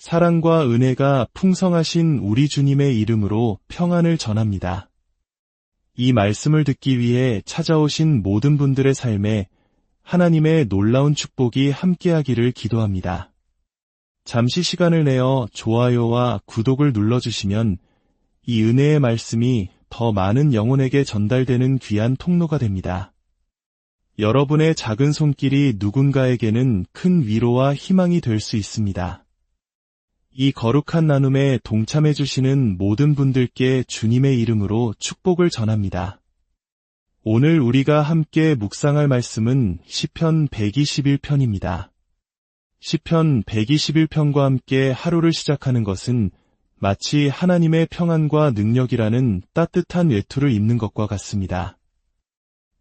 사랑과 은혜가 풍성하신 우리 주님의 이름으로 평안을 전합니다. 이 말씀을 듣기 위해 찾아오신 모든 분들의 삶에 하나님의 놀라운 축복이 함께하기를 기도합니다. 잠시 시간을 내어 좋아요와 구독을 눌러주시면 이 은혜의 말씀이 더 많은 영혼에게 전달되는 귀한 통로가 됩니다. 여러분의 작은 손길이 누군가에게는 큰 위로와 희망이 될 수 있습니다. 이 거룩한 나눔에 동참해 주시는 모든 분들께 주님의 이름으로 축복을 전합니다. 오늘 우리가 함께 묵상할 말씀은 시편 121편입니다. 시편 121편과 함께 하루를 시작하는 것은 마치 하나님의 평안과 능력이라는 따뜻한 외투를 입는 것과 같습니다.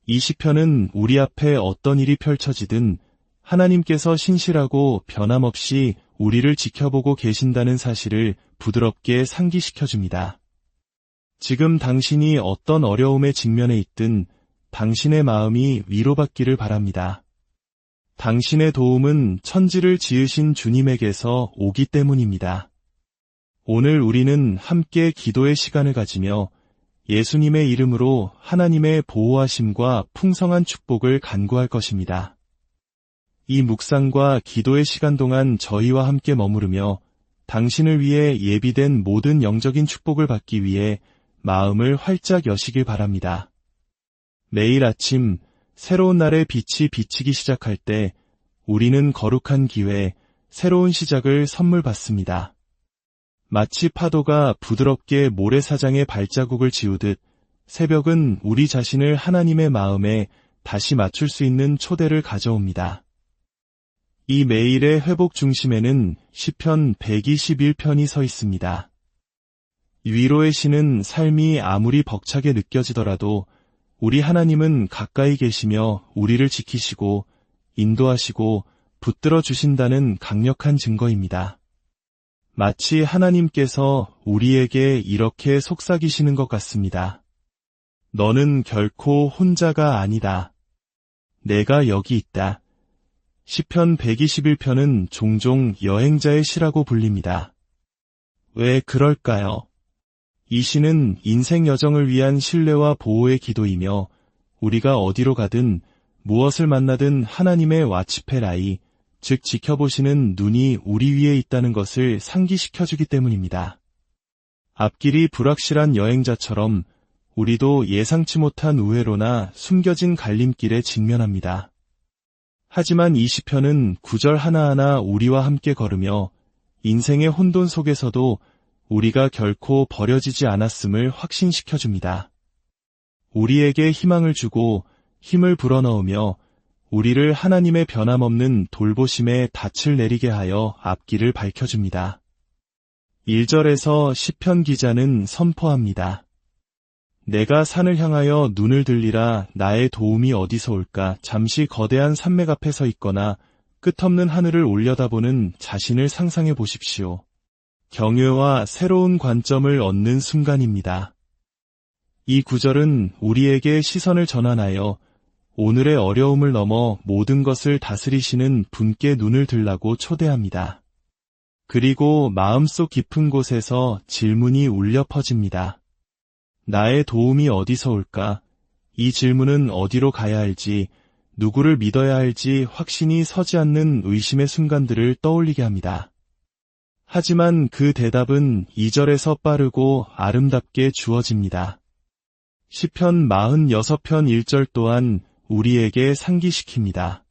이 시편은 우리 앞에 어떤 일이 펼쳐지든 하나님께서 신실하고 변함없이 우리를 지켜보고 계신다는 사실을 부드럽게 상기시켜 줍니다. 지금 당신이 어떤 어려움에 직면해 있든 당신의 마음이 위로받기를 바랍니다. 당신의 도움은 천지를 지으신 주님에게서 오기 때문입니다. 오늘 우리는 함께 기도의 시간을 가지며 예수님의 이름으로 하나님의 보호하심과 풍성한 축복을 간구할 것입니다. 이 묵상과 기도의 시간 동안 저희와 함께 머무르며 당신을 위해 예비된 모든 영적인 축복을 받기 위해 마음을 활짝 여시길 바랍니다. 매일 아침 새로운 날의 빛이 비치기 시작할 때 우리는 거룩한 기회, 새로운 시작을 선물 받습니다. 마치 파도가 부드럽게 모래사장의 발자국을 지우듯 새벽은 우리 자신을 하나님의 마음에 다시 맞출 수 있는 초대를 가져옵니다. 이 매일의 회복 중심에는 시편 121편이 서 있습니다. 위로의 신은 삶이 아무리 벅차게 느껴지더라도 우리 하나님은 가까이 계시며 우리를 지키시고 인도하시고 붙들어 주신다는 강력한 증거입니다. 마치 하나님께서 우리에게 이렇게 속삭이시는 것 같습니다. 너는 결코 혼자가 아니다. 내가 여기 있다. 시편 121편은 종종 여행자의 시라고 불립니다. 왜 그럴까요? 이 시는 인생 여정을 위한 신뢰와 보호의 기도이며 우리가 어디로 가든 무엇을 만나든 하나님의 와치페라이, 즉 지켜보시는 눈이 우리 위에 있다는 것을 상기시켜주기 때문입니다. 앞길이 불확실한 여행자처럼 우리도 예상치 못한 우회로나 숨겨진 갈림길에 직면합니다. 하지만 이 시편은 구절 하나하나 우리와 함께 걸으며 인생의 혼돈 속에서도 우리가 결코 버려지지 않았음을 확신시켜 줍니다. 우리에게 희망을 주고 힘을 불어넣으며 우리를 하나님의 변함없는 돌보심에 닻을 내리게 하여 앞길을 밝혀줍니다. 1절에서 시편 기자는 선포합니다. 내가 산을 향하여 눈을 들리라 나의 도움이 어디서 올까 잠시 거대한 산맥 앞에 서 있거나 끝없는 하늘을 올려다보는 자신을 상상해 보십시오. 경외와 새로운 관점을 얻는 순간입니다. 이 구절은 우리에게 시선을 전환하여 오늘의 어려움을 넘어 모든 것을 다스리시는 분께 눈을 들라고 초대합니다. 그리고 마음속 깊은 곳에서 질문이 울려 퍼집니다. 나의 도움이 어디서 올까? 이 질문은 어디로 가야 할지, 누구를 믿어야 할지 확신이 서지 않는 의심의 순간들을 떠올리게 합니다. 하지만 그 대답은 2절에서 빠르고 아름답게 주어집니다. 시편 46편 1절 또한 우리에게 상기시킵니다.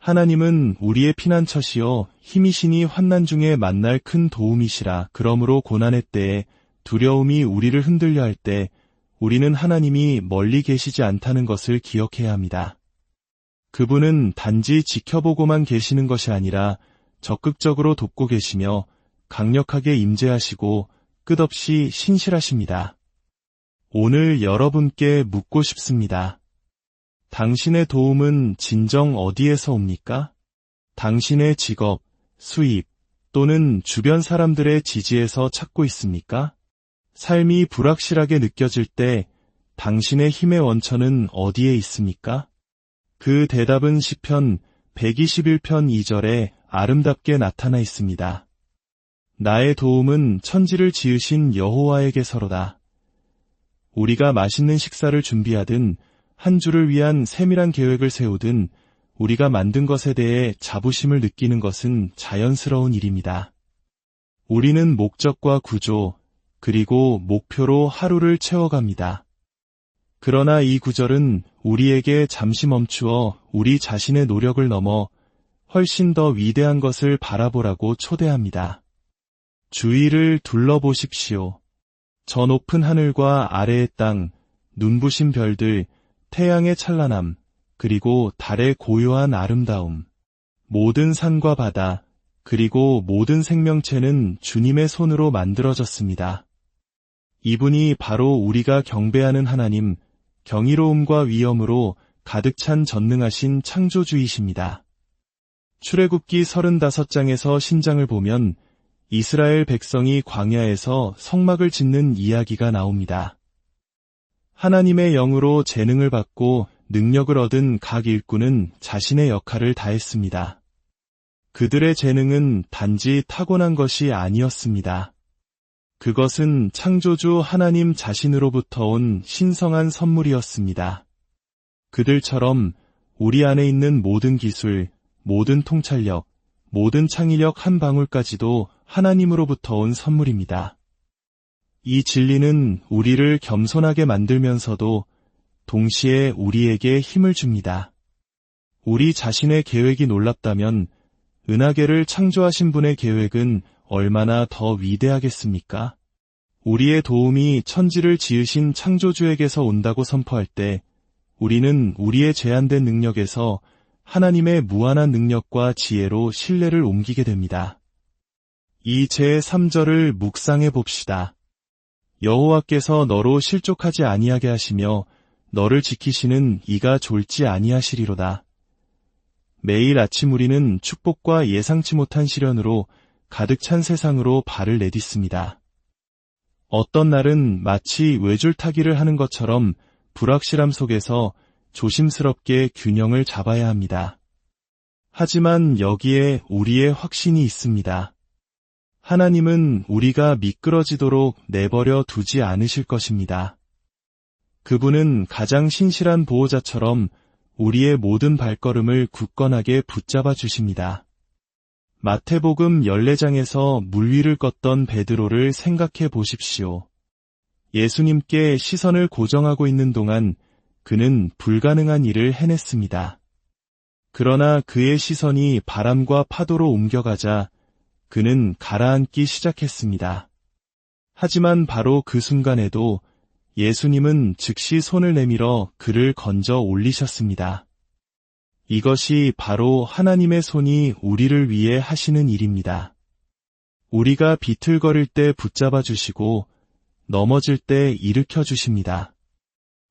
하나님은 우리의 피난처시요 힘이시니 환난 중에 만날 큰 도움이시라. 그러므로 고난의 때에 두려움이 우리를 흔들려 할 때 우리는 하나님이 멀리 계시지 않다는 것을 기억해야 합니다. 그분은 단지 지켜보고만 계시는 것이 아니라 적극적으로 돕고 계시며 강력하게 임재하시고 끝없이 신실하십니다. 오늘 여러분께 묻고 싶습니다. 당신의 도움은 진정 어디에서 옵니까? 당신의 직업, 수입 또는 주변 사람들의 지지에서 찾고 있습니까? 삶이 불확실하게 느껴질 때 당신의 힘의 원천은 어디에 있습니까? 그 대답은 시편 121편 2절에 아름답게 나타나 있습니다. 나의 도움은 천지를 지으신 여호와에게서로다. 우리가 맛있는 식사를 준비하든 한 주를 위한 세밀한 계획을 세우든 우리가 만든 것에 대해 자부심을 느끼는 것은 자연스러운 일입니다. 우리는 목적과 구조, 그리고 목표로 하루를 채워갑니다. 그러나 이 구절은 우리에게 잠시 멈추어 우리 자신의 노력을 넘어 훨씬 더 위대한 것을 바라보라고 초대합니다. 주위를 둘러보십시오. 저 높은 하늘과 아래의 땅, 눈부신 별들, 태양의 찬란함, 그리고 달의 고요한 아름다움. 모든 산과 바다, 그리고 모든 생명체는 주님의 손으로 만들어졌습니다. 이분이 바로 우리가 경배하는 하나님, 경이로움과 위엄으로 가득 찬 전능하신 창조주이십니다. 출애굽기 35장에서 신장을 보면 이스라엘 백성이 광야에서 성막을 짓는 이야기가 나옵니다. 하나님의 영으로 재능을 받고 능력을 얻은 각 일꾼은 자신의 역할을 다했습니다. 그들의 재능은 단지 타고난 것이 아니었습니다. 그것은 창조주 하나님 자신으로부터 온 신성한 선물이었습니다. 그들처럼 우리 안에 있는 모든 기술, 모든 통찰력, 모든 창의력 한 방울까지도 하나님으로부터 온 선물입니다. 이 진리는 우리를 겸손하게 만들면서도 동시에 우리에게 힘을 줍니다. 우리 자신의 계획이 놀랍다면 은하계를 창조하신 분의 계획은 얼마나 더 위대하겠습니까? 우리의 도움이 천지를 지으신 창조주에게서 온다고 선포할 때 우리는 우리의 제한된 능력에서 하나님의 무한한 능력과 지혜로 신뢰를 옮기게 됩니다. 이 제3절을 묵상해 봅시다. 여호와께서 너로 실족하지 아니하게 하시며 너를 지키시는 이가 졸지 아니하시리로다. 매일 아침 우리는 축복과 예상치 못한 시련으로 가득 찬 세상으로 발을 내딛습니다. 어떤 날은 마치 외줄타기를 하는 것처럼 불확실함 속에서 조심스럽게 균형을 잡아야 합니다. 하지만 여기에 우리의 확신이 있습니다. 하나님은 우리가 미끄러지도록 내버려 두지 않으실 것입니다. 그분은 가장 신실한 보호자처럼 우리의 모든 발걸음을 굳건하게 붙잡아 주십니다. 마태복음 14장에서 물 위를 걷던 베드로를 생각해 보십시오. 예수님께 시선을 고정하고 있는 동안 그는 불가능한 일을 해냈습니다. 그러나 그의 시선이 바람과 파도로 옮겨가자 그는 가라앉기 시작했습니다. 하지만 바로 그 순간에도 예수님은 즉시 손을 내밀어 그를 건져 올리셨습니다. 이것이 바로 하나님의 손이 우리를 위해 하시는 일입니다. 우리가 비틀거릴 때 붙잡아 주시고 넘어질 때 일으켜 주십니다.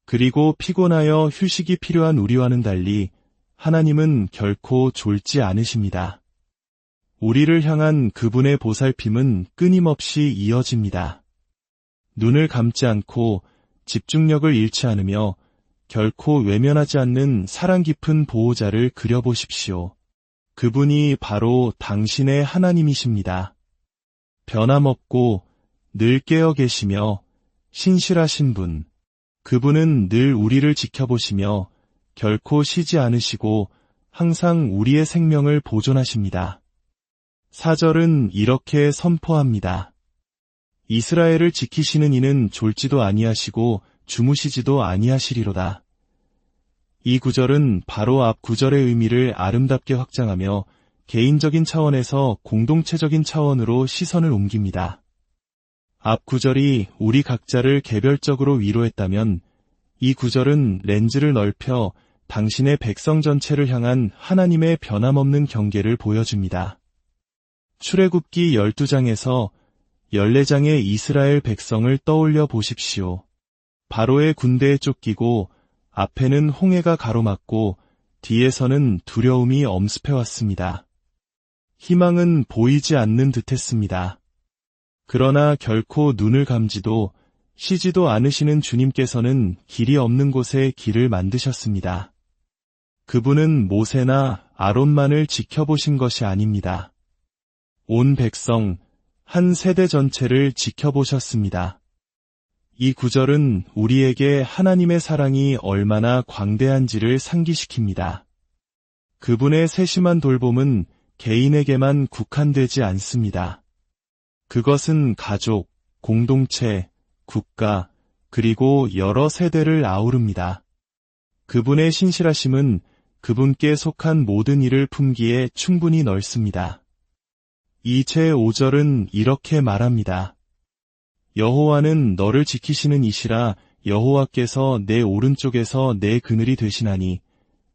그리고 피곤하여 휴식이 필요한 우리와는 달리 하나님은 결코 졸지 않으십니다. 우리를 향한 그분의 보살핌은 끊임없이 이어집니다. 눈을 감지 않고 집중력을 잃지 않으며 결코 외면하지 않는 사랑 깊은 보호자를 그려보십시오. 그분이 바로 당신의 하나님이십니다. 변함없고 늘 깨어 계시며 신실하신 분. 그분은 늘 우리를 지켜보시며 결코 쉬지 않으시고 항상 우리의 생명을 보존하십니다. 사절은 이렇게 선포합니다. 이스라엘을 지키시는 이는 졸지도 아니하시고 주무시지도 아니하시리로다. 이 구절은 바로 앞 구절의 의미를 아름답게 확장하며 개인적인 차원에서 공동체적인 차원으로 시선을 옮깁니다. 앞 구절이 우리 각자를 개별적으로 위로했다면 이 구절은 렌즈를 넓혀 당신의 백성 전체를 향한 하나님의 변함없는 경계를 보여줍니다. 출애굽기 12장에서 14장의 이스라엘 백성을 떠올려 보십시오. 바로의 군대에 쫓기고 앞에는 홍해가 가로막고 뒤에서는 두려움이 엄습해왔습니다. 희망은 보이지 않는 듯 했습니다. 그러나 결코 눈을 감지도 쉬지도 않으시는 주님께서는 길이 없는 곳에 길을 만드셨습니다. 그분은 모세나 아론만을 지켜보신 것이 아닙니다. 온 백성, 한 세대 전체를 지켜보셨습니다. 이 구절은 우리에게 하나님의 사랑이 얼마나 광대한지를 상기시킵니다. 그분의 세심한 돌봄은 개인에게만 국한되지 않습니다. 그것은 가족, 공동체, 국가, 그리고 여러 세대를 아우릅니다. 그분의 신실하심은 그분께 속한 모든 일을 품기에 충분히 넓습니다. 이 제 5절은 이렇게 말합니다. 여호와는 너를 지키시는 이시라 여호와께서 내 오른쪽에서 내 그늘이 되시나니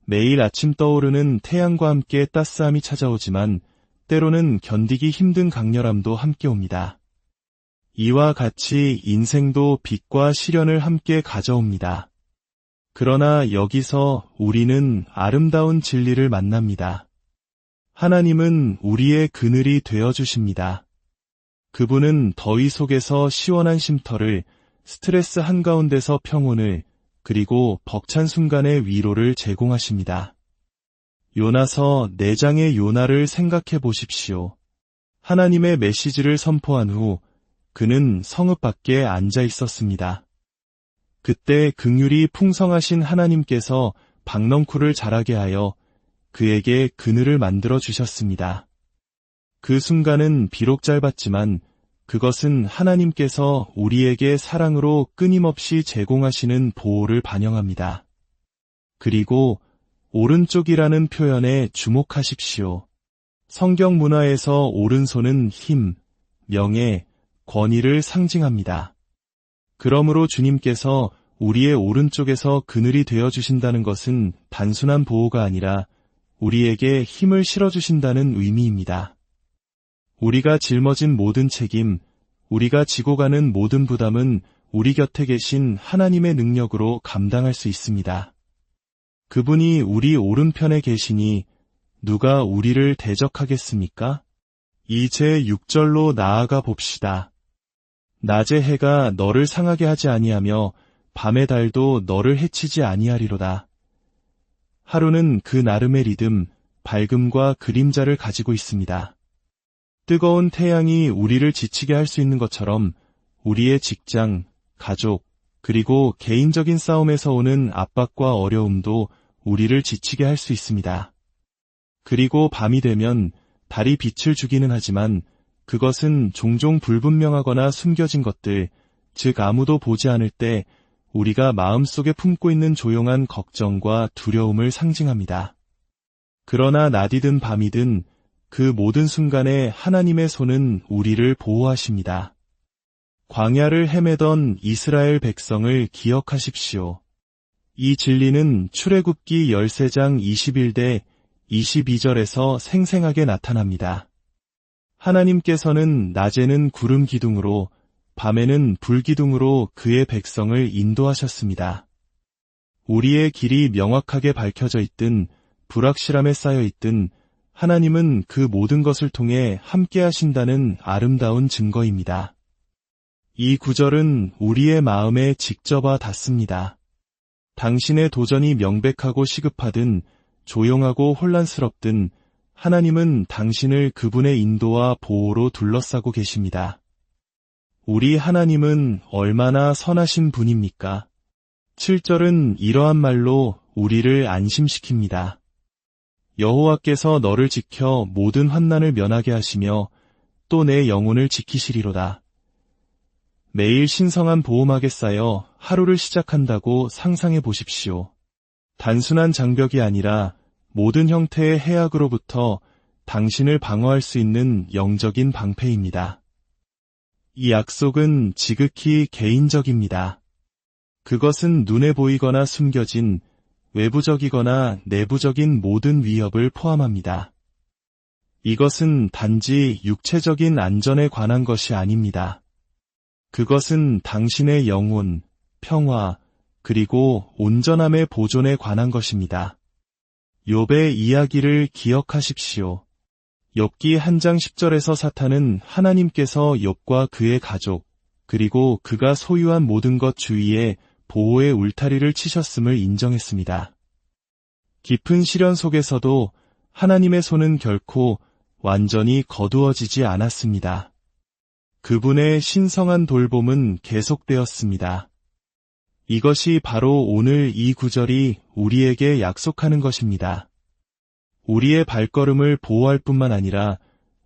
매일 아침 떠오르는 태양과 함께 따스함이 찾아오지만 때로는 견디기 힘든 강렬함도 함께 옵니다. 이와 같이 인생도 빛과 시련을 함께 가져옵니다. 그러나 여기서 우리는 아름다운 진리를 만납니다. 하나님은 우리의 그늘이 되어 주십니다. 그분은 더위 속에서 시원한 쉼터를, 스트레스 한가운데서 평온을, 그리고 벅찬 순간의 위로를 제공하십니다. 요나서 4장의 요나를 생각해 보십시오. 하나님의 메시지를 선포한 후 그는 성읍 밖에 앉아 있었습니다. 그때 극률이 풍성하신 하나님께서 박넝쿨을 자라게 하여 그에게 그늘을 만들어 주셨습니다. 그 순간은 비록 짧았지만 그것은 하나님께서 우리에게 사랑으로 끊임없이 제공하시는 보호를 반영합니다. 그리고 오른쪽이라는 표현에 주목하십시오. 성경 문화에서 오른손은 힘, 명예, 권위를 상징합니다. 그러므로 주님께서 우리의 오른쪽에서 그늘이 되어 주신다는 것은 단순한 보호가 아니라 우리에게 힘을 실어 주신다는 의미입니다. 우리가 짊어진 모든 책임, 우리가 지고 가는 모든 부담은 우리 곁에 계신 하나님의 능력으로 감당할 수 있습니다. 그분이 우리 오른편에 계시니 누가 우리를 대적하겠습니까? 이제 6절로 나아가 봅시다. 낮의 해가 너를 상하게 하지 아니하며 밤의 달도 너를 해치지 아니하리로다. 하루는 그 나름의 리듬, 밝음과 그림자를 가지고 있습니다. 뜨거운 태양이 우리를 지치게 할 수 있는 것처럼 우리의 직장, 가족, 그리고 개인적인 싸움에서 오는 압박과 어려움도 우리를 지치게 할 수 있습니다. 그리고 밤이 되면 달이 빛을 주기는 하지만 그것은 종종 불분명하거나 숨겨진 것들, 즉 아무도 보지 않을 때 우리가 마음속에 품고 있는 조용한 걱정과 두려움을 상징합니다. 그러나 낮이든 밤이든 그 모든 순간에 하나님의 손은 우리를 보호하십니다. 광야를 헤매던 이스라엘 백성을 기억하십시오. 이 진리는 출애굽기 13장 21대 22절에서 생생하게 나타납니다. 하나님께서는 낮에는 구름 기둥으로 밤에는 불 기둥으로 그의 백성을 인도하셨습니다. 우리의 길이 명확하게 밝혀져 있든 불확실함에 쌓여 있든 하나님은 그 모든 것을 통해 함께 하신다는 아름다운 증거입니다. 이 구절은 우리의 마음에 직접 와 닿습니다. 당신의 도전이 명백하고 시급하든 조용하고 혼란스럽든 하나님은 당신을 그분의 인도와 보호로 둘러싸고 계십니다. 우리 하나님은 얼마나 선하신 분입니까? 7절은 이러한 말로 우리를 안심시킵니다. 여호와께서 너를 지켜 모든 환난을 면하게 하시며 또 내 영혼을 지키시리로다. 매일 신성한 보호막에 쌓여 하루를 시작한다고 상상해 보십시오. 단순한 장벽이 아니라 모든 형태의 해악으로부터 당신을 방어할 수 있는 영적인 방패입니다. 이 약속은 지극히 개인적입니다. 그것은 눈에 보이거나 숨겨진 외부적이거나 내부적인 모든 위협을 포함합니다. 이것은 단지 육체적인 안전에 관한 것이 아닙니다. 그것은 당신의 영혼, 평화, 그리고 온전함의 보존에 관한 것입니다. 욥의 이야기를 기억하십시오. 욥기 한 장 10절에서 사탄은 하나님께서 욥과 그의 가족, 그리고 그가 소유한 모든 것 주위에 보호의 울타리를 치셨음을 인정했습니다. 깊은 시련 속에서도 하나님의 손은 결코 완전히 거두어지지 않았습니다. 그분의 신성한 돌봄은 계속되었습니다. 이것이 바로 오늘 이 구절이 우리에게 약속하는 것입니다. 우리의 발걸음을 보호할 뿐만 아니라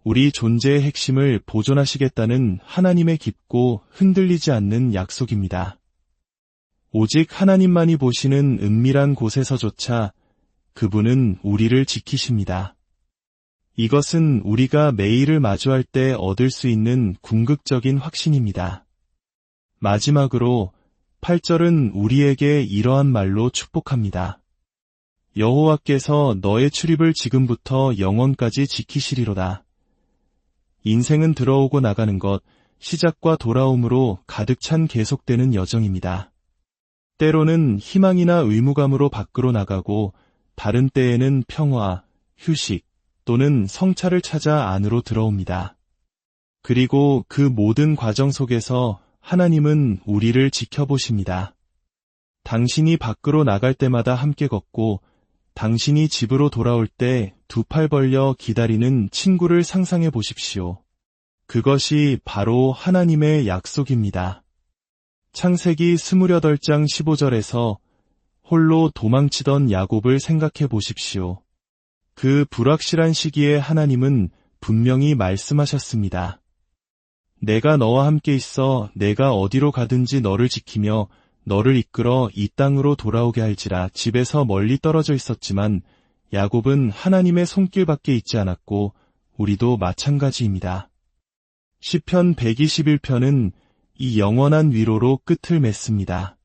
우리 존재의 핵심을 보존하시겠다는 하나님의 깊고 흔들리지 않는 약속입니다. 오직 하나님만이 보시는 은밀한 곳에서조차 그분은 우리를 지키십니다. 이것은 우리가 매일을 마주할 때 얻을 수 있는 궁극적인 확신입니다. 마지막으로 8절은 우리에게 이러한 말로 축복합니다. 여호와께서 너의 출입을 지금부터 영원까지 지키시리로다. 인생은 들어오고 나가는 것, 시작과 돌아옴으로 가득 찬 계속되는 여정입니다. 때로는 희망이나 의무감으로 밖으로 나가고 다른 때에는 평화, 휴식 또는 성찰을 찾아 안으로 들어옵니다. 그리고 그 모든 과정 속에서 하나님은 우리를 지켜보십니다. 당신이 밖으로 나갈 때마다 함께 걷고 당신이 집으로 돌아올 때 두 팔 벌려 기다리는 친구를 상상해 보십시오. 그것이 바로 하나님의 약속입니다. 창세기 28장 15절에서 홀로 도망치던 야곱을 생각해 보십시오. 그 불확실한 시기에 하나님은 분명히 말씀하셨습니다. 내가 너와 함께 있어 내가 어디로 가든지 너를 지키며 너를 이끌어 이 땅으로 돌아오게 할지라 집에서 멀리 떨어져 있었지만 야곱은 하나님의 손길 밖에 있지 않았고 우리도 마찬가지입니다. 시편 121편은 이 영원한 위로로 끝을 맺습니다.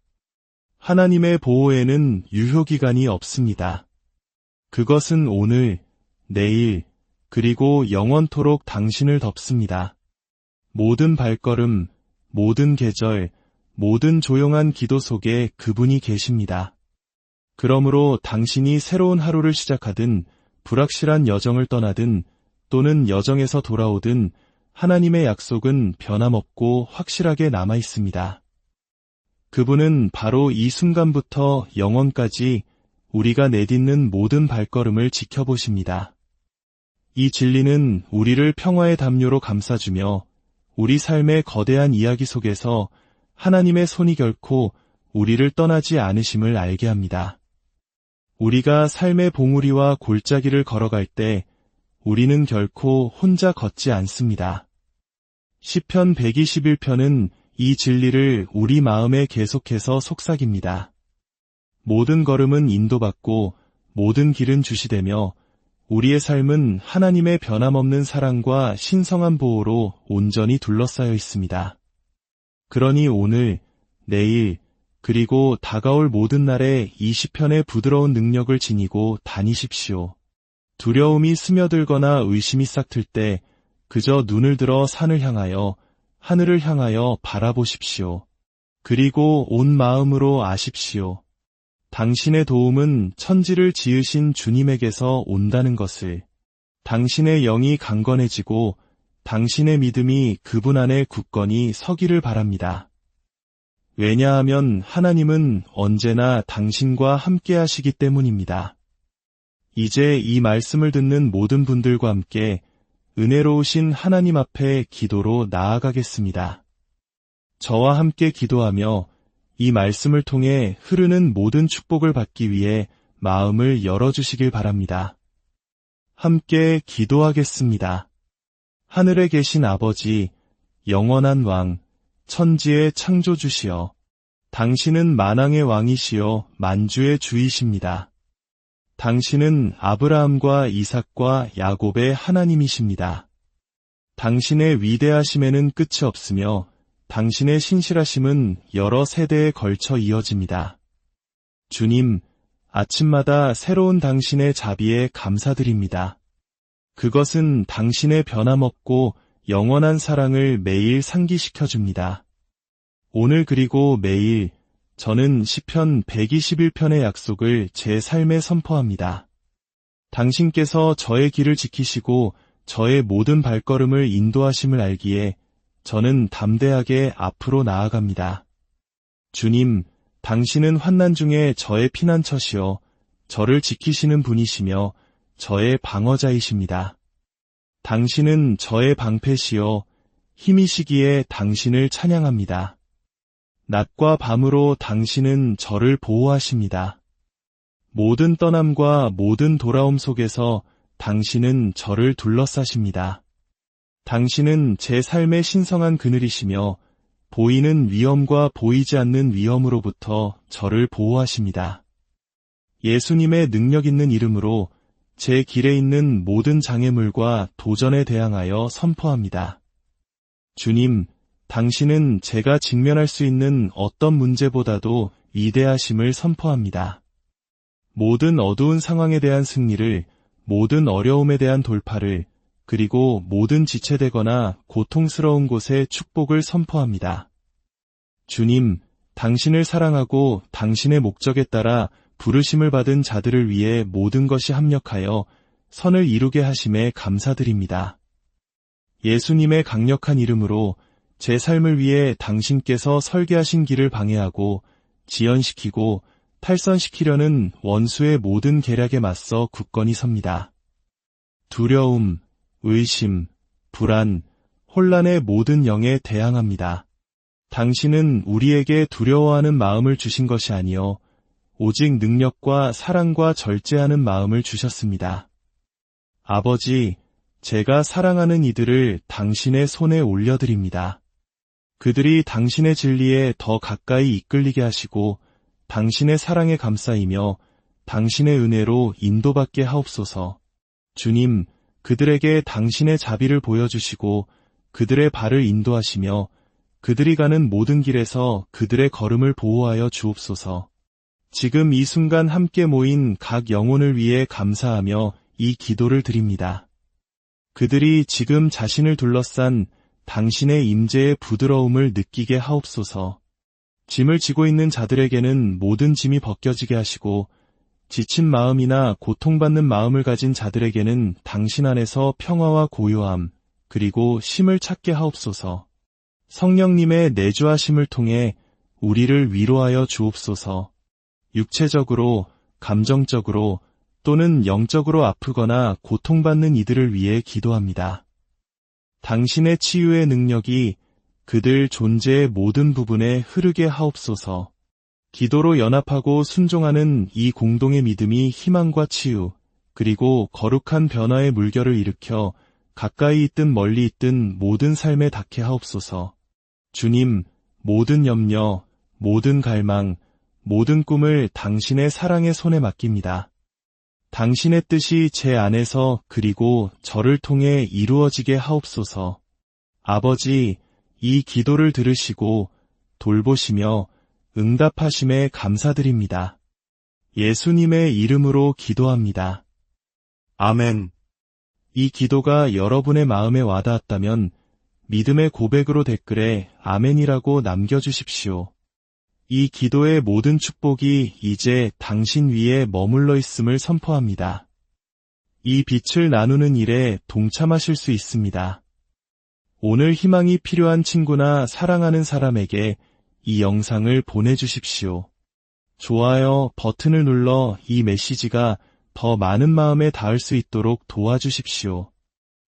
하나님의 보호에는 유효기간이 없습니다. 그것은 오늘, 내일, 그리고 영원토록 당신을 덮습니다. 모든 발걸음, 모든 계절, 모든 조용한 기도 속에 그분이 계십니다. 그러므로 당신이 새로운 하루를 시작하든 불확실한 여정을 떠나든 또는 여정에서 돌아오든 하나님의 약속은 변함없고 확실하게 남아 있습니다. 그분은 바로 이 순간부터 영원까지 우리가 내딛는 모든 발걸음을 지켜보십니다. 이 진리는 우리를 평화의 담요로 감싸주며 우리 삶의 거대한 이야기 속에서 하나님의 손이 결코 우리를 떠나지 않으심을 알게 합니다. 우리가 삶의 봉우리와 골짜기를 걸어갈 때 우리는 결코 혼자 걷지 않습니다. 시편 121편은 이 진리를 우리 마음에 계속해서 속삭입니다. 모든 걸음은 인도받고 모든 길은 주시되며 우리의 삶은 하나님의 변함없는 사랑과 신성한 보호로 온전히 둘러싸여 있습니다. 그러니 오늘, 내일, 그리고 다가올 모든 날에 이 시편의 부드러운 능력을 지니고 다니십시오. 두려움이 스며들거나 의심이 싹틀 때 그저 눈을 들어 산을 향하여 하늘을 향하여 바라보십시오. 그리고 온 마음으로 아십시오. 당신의 도움은 천지를 지으신 주님에게서 온다는 것을, 당신의 영이 강건해지고 당신의 믿음이 그분 안에 굳건히 서기를 바랍니다. 왜냐하면 하나님은 언제나 당신과 함께 하시기 때문입니다. 이제 이 말씀을 듣는 모든 분들과 함께 은혜로우신 하나님 앞에 기도로 나아가겠습니다. 저와 함께 기도하며 이 말씀을 통해 흐르는 모든 축복을 받기 위해 마음을 열어주시길 바랍니다. 함께 기도하겠습니다. 하늘에 계신 아버지, 영원한 왕, 천지의 창조주시여, 당신은 만왕의 왕이시여 만주의 주이십니다. 당신은 아브라함과 이삭과 야곱의 하나님이십니다. 당신의 위대하심에는 끝이 없으며 당신의 신실하심은 여러 세대에 걸쳐 이어집니다. 주님, 아침마다 새로운 당신의 자비에 감사드립니다. 그것은 당신의 변함없고 영원한 사랑을 매일 상기시켜 줍니다. 오늘 그리고 매일 저는 시편 121편의 약속을 제 삶에 선포합니다. 당신께서 저의 길을 지키시고 저의 모든 발걸음을 인도하심을 알기에 저는 담대하게 앞으로 나아갑니다. 주님, 당신은 환난 중에 저의 피난처시여 저를 지키시는 분이시며 저의 방어자이십니다. 당신은 저의 방패시여 힘이시기에 당신을 찬양합니다. 낮과 밤으로 당신은 저를 보호하십니다. 모든 떠남과 모든 돌아옴 속에서 당신은 저를 둘러싸십니다. 당신은 제 삶의 신성한 그늘이시며 보이는 위험과 보이지 않는 위험으로부터 저를 보호하십니다. 예수님의 능력 있는 이름으로 제 길에 있는 모든 장애물과 도전에 대항하여 선포합니다. 주님, 당신은 제가 직면할 수 있는 어떤 문제보다도 위대하심을 선포합니다. 모든 어두운 상황에 대한 승리를, 모든 어려움에 대한 돌파를, 그리고 모든 지체되거나 고통스러운 곳에 축복을 선포합니다. 주님, 당신을 사랑하고 당신의 목적에 따라 부르심을 받은 자들을 위해 모든 것이 합력하여 선을 이루게 하심에 감사드립니다. 예수님의 강력한 이름으로 제 삶을 위해 당신께서 설계하신 길을 방해하고 지연시키고 탈선시키려는 원수의 모든 계략에 맞서 굳건히 섭니다. 두려움, 의심, 불안, 혼란의 모든 영에 대항합니다. 당신은 우리에게 두려워하는 마음을 주신 것이 아니요 오직 능력과 사랑과 절제하는 마음을 주셨습니다. 아버지, 제가 사랑하는 이들을 당신의 손에 올려드립니다. 그들이 당신의 진리에 더 가까이 이끌리게 하시고 당신의 사랑에 감싸이며 당신의 은혜로 인도받게 하옵소서. 주님, 그들에게 당신의 자비를 보여주시고 그들의 발을 인도하시며 그들이 가는 모든 길에서 그들의 걸음을 보호하여 주옵소서. 지금 이 순간 함께 모인 각 영혼을 위해 감사하며 이 기도를 드립니다. 그들이 지금 자신을 둘러싼 당신의 임재의 부드러움을 느끼게 하옵소서. 짐을 지고 있는 자들에게는 모든 짐이 벗겨지게 하시고 지친 마음이나 고통받는 마음을 가진 자들에게는 당신 안에서 평화와 고요함, 그리고 심을 찾게 하옵소서. 성령님의 내주하심을 통해 우리를 위로하여 주옵소서. 육체적으로, 감정적으로 또는 영적으로 아프거나 고통받는 이들을 위해 기도합니다. 당신의 치유의 능력이 그들 존재의 모든 부분에 흐르게 하옵소서. 기도로 연합하고 순종하는 이 공동의 믿음이 희망과 치유, 그리고 거룩한 변화의 물결을 일으켜 가까이 있든 멀리 있든 모든 삶에 닿게 하옵소서. 주님, 모든 염려, 모든 갈망, 모든 꿈을 당신의 사랑의 손에 맡깁니다. 당신의 뜻이 제 안에서 그리고 저를 통해 이루어지게 하옵소서. 아버지, 이 기도를 들으시고 돌보시며 응답하심에 감사드립니다. 예수님의 이름으로 기도합니다. 아멘. 이 기도가 여러분의 마음에 와닿았다면 믿음의 고백으로 댓글에 아멘이라고 남겨주십시오. 이 기도의 모든 축복이 이제 당신 위에 머물러 있음을 선포합니다. 이 빛을 나누는 일에 동참하실 수 있습니다. 오늘 희망이 필요한 친구나 사랑하는 사람에게 이 영상을 보내주십시오. 좋아요 버튼을 눌러 이 메시지가 더 많은 마음에 닿을 수 있도록 도와주십시오.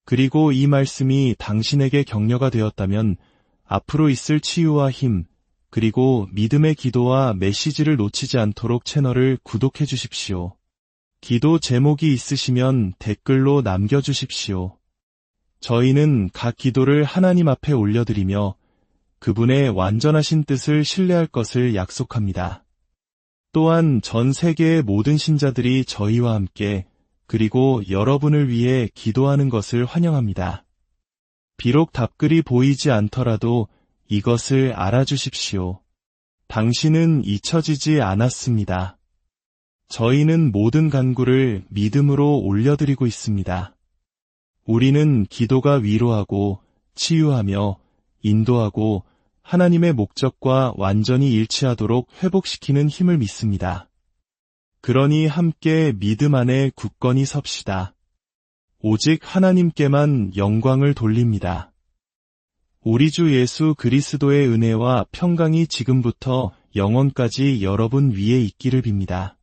그리고 이 말씀이 당신에게 격려가 되었다면 앞으로 있을 치유와 힘, 그리고 믿음의 기도와 메시지를 놓치지 않도록 채널을 구독해 주십시오. 기도 제목이 있으시면 댓글로 남겨주십시오. 저희는 각 기도를 하나님 앞에 올려드리며 그분의 완전하신 뜻을 신뢰할 것을 약속합니다. 또한 전 세계의 모든 신자들이 저희와 함께 그리고 여러분을 위해 기도하는 것을 환영합니다. 비록 답글이 보이지 않더라도 이것을 알아주십시오. 당신은 잊혀지지 않았습니다. 저희는 모든 간구를 믿음으로 올려드리고 있습니다. 우리는 기도가 위로하고 치유하며 인도하고 하나님의 목적과 완전히 일치하도록 회복시키는 힘을 믿습니다. 그러니 함께 믿음 안에 굳건히 섭시다. 오직 하나님께만 영광을 돌립니다. 우리 주 예수 그리스도의 은혜와 평강이 지금부터 영원까지 여러분 위에 있기를 빕니다.